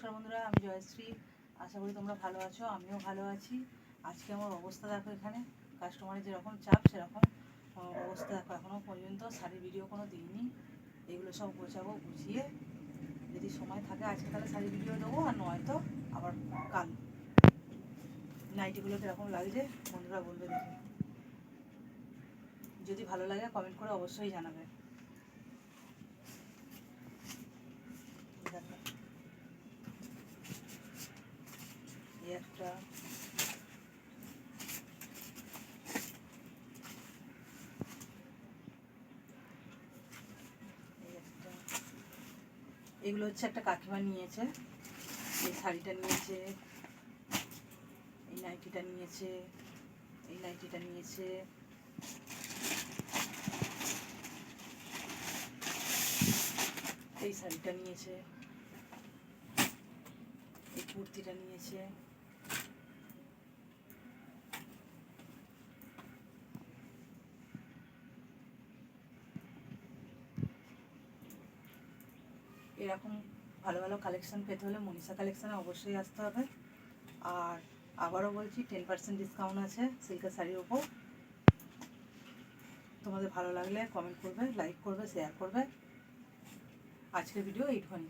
নমস্কার বন্ধুরা, আমি জয়শ্রী। আশা করি তোমরা ভালো আছো, আমিও ভালো আছি। আজকে আমার অবস্থা দেখো এখানে। কাস্টমারের যেরকম চাপ, সেরকম অবস্থা দেখো এখনও পর্যন্ত। শাড়ির ভিডিও কোনো দিইনি। এগুলো সব গোছাবো, গুছিয়ে। যদি সময় থাকে আজকে তাহলে শাড়ির ভিডিও দেবো, আর নয়তো আবার কাল। নাইটিগুলো কীরকম লাগছে, বন্ধুরা বলবে দেখে। যদি ভালো লাগে কমেন্ট করে অবশ্যই জানাবে দেখো এই একটা এই একটা এগুলো হচ্ছে একটা কাকিমা নিয়েছে, এই শাড়িটা নিয়েছে, এই নাইটিটা নিয়েছে, এই নাইটিটা নিয়েছে। এই শাড়িটা নিয়েছে, এই কুর্তিটা নিয়েছে। এরকম ভালো ভালো কালেকশন পেতে হলে মনীষা কালেকশানে অবশ্যই আসতে হবে। আর আবারও বলছি টেন পার্সেন্ট ডিসকাউন্ট আছে সিল্কের শাড়ির ওপর। তোমাদের ভালো লাগলে কমেন্ট করবে লাইক করবে শেয়ার করবে। আজকের ভিডিও এইটুখানি।